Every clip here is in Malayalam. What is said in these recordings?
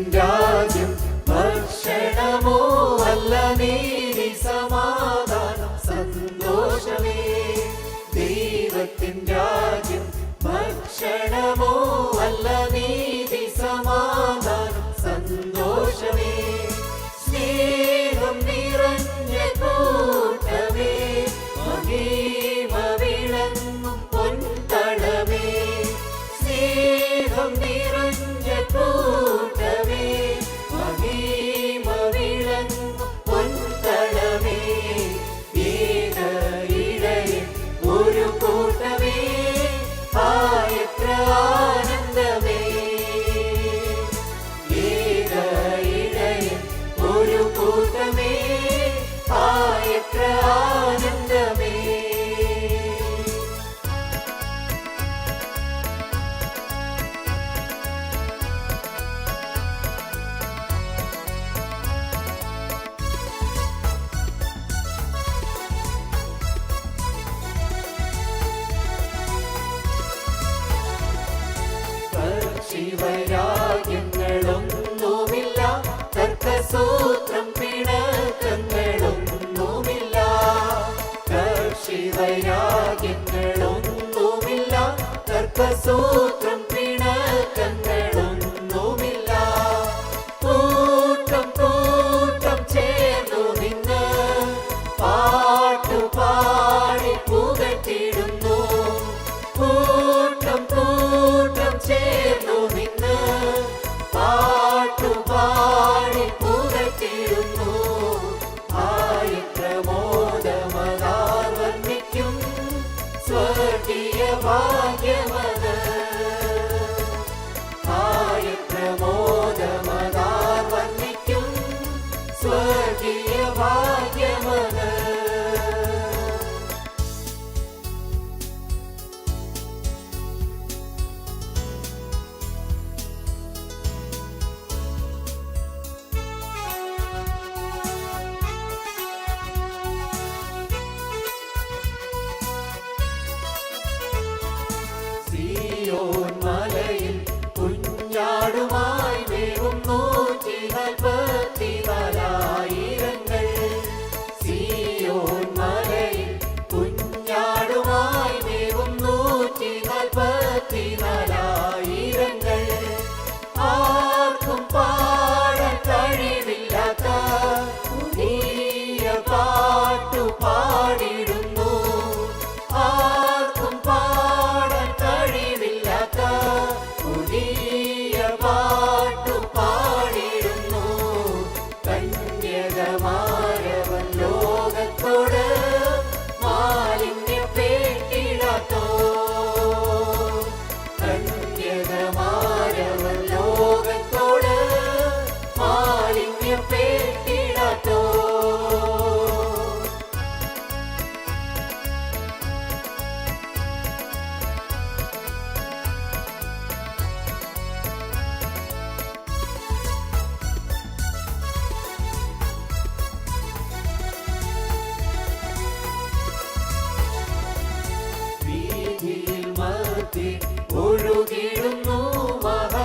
ദൈവത്തിൻ രാജ്യം തർക്കസൂത്രം പിണക്കങ്ങളൊന്നുമില്ല ശിവരാഗ്യങ്ങളൊന്നുമില്ല തർക്കസൂത്രം മലയിൽ കുഞ്ഞാടുമായി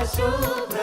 so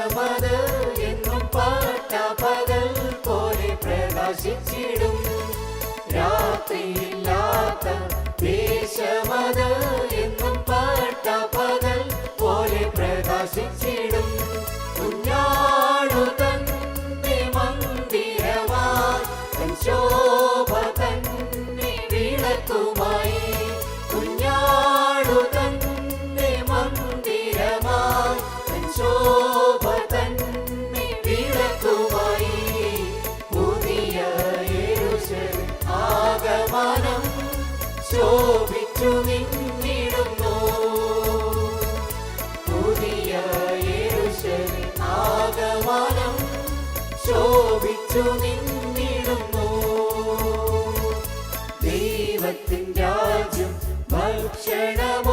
ദേശമത് എന്നും പാട്ട പകൽ പോലെ പ്രകാശിച്ചിടും. രാത്രിയില്ലാത്ത ദേശമത് എന്നും പാട്ട പകൽ പോലെ പ്രകാശിച്ചിടും. കുഞ്ഞാടു തന്നെ മന്ദിരമായി തൻ ശോഭിച്ചു നിന്നിടുന്നു. ദൈവത്തിൻ രാജ്യം ഭക്ഷണമോ